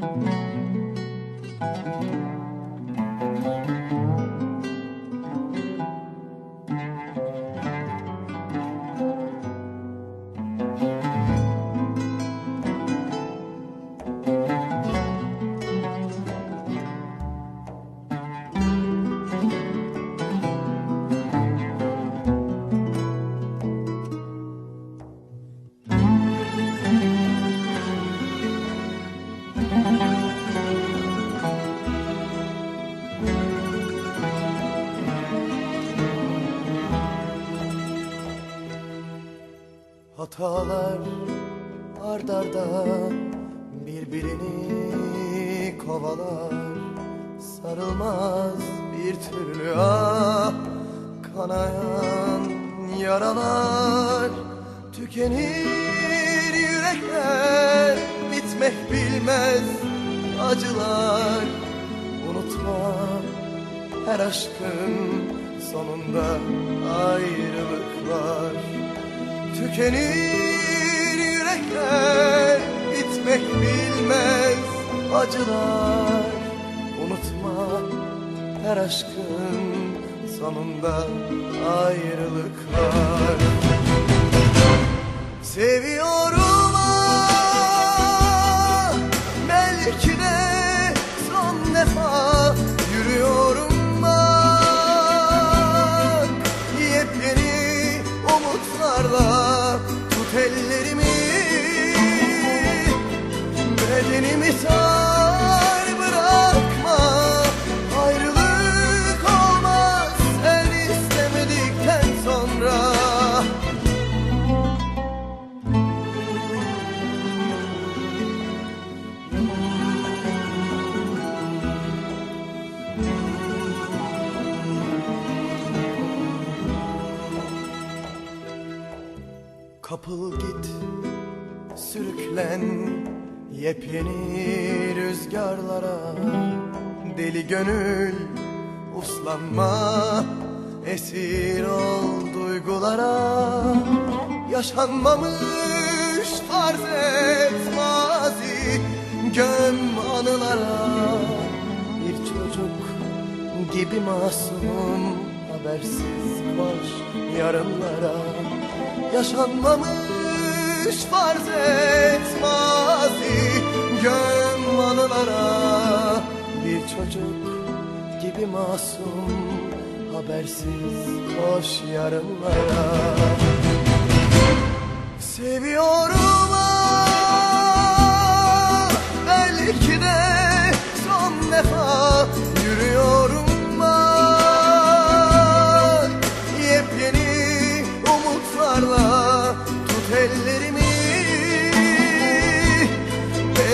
Thank you. Hatalar ard arda birbirini kovalar. Sarılmaz bir türlü ah kanayan yaralar. Tükenir yürekler bitmek bilmez acılar. Unutma her aşkın sonunda ayrılık var Tükenir yürekler bitmek bilmez acılar. Unutma her aşkın sonunda ayrılık var Seviyorum Kapıl git, sürüklen yepyeni rüzgarlara. Deli gönül uslanma, esir ol duygulara. Yaşanmamış farz et mazi, göm anılara. Bir çocuk gibi masum habersiz koş yarınlara Yaşanmamış farz et mazi göm anılara. Bir çocuk gibi masum habersiz koş yarınlara. Seviyorum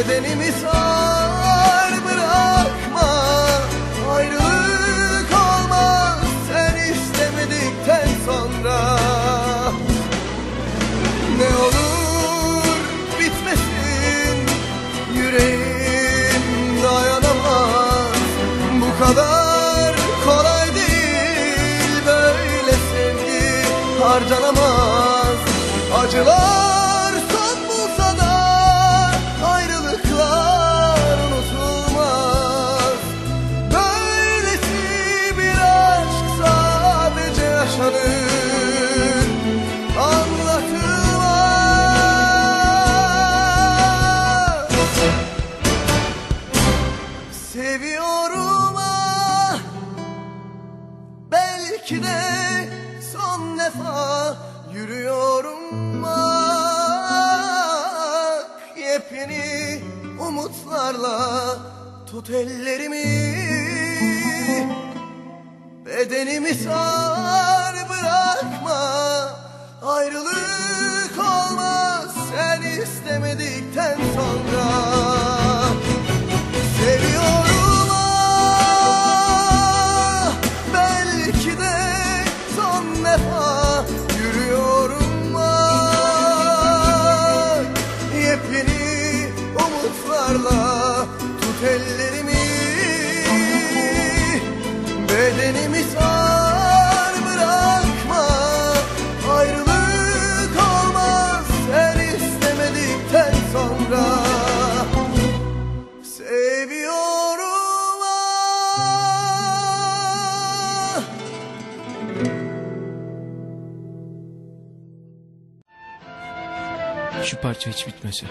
bedenimi sar bırakma. Ayrılık olmaz sen istemedikten sonra. Ne olur bitmesin yüreğim dayanamaz. Bu kadar kolay değil böyle sevgi harcanamaz. Acılar Belki de son defa yürüyorum bak. Yepyeni umutlarla tut ellerimi. Bedenimi sar bırakma. Ayrılık son Şu parça hiç bitmese.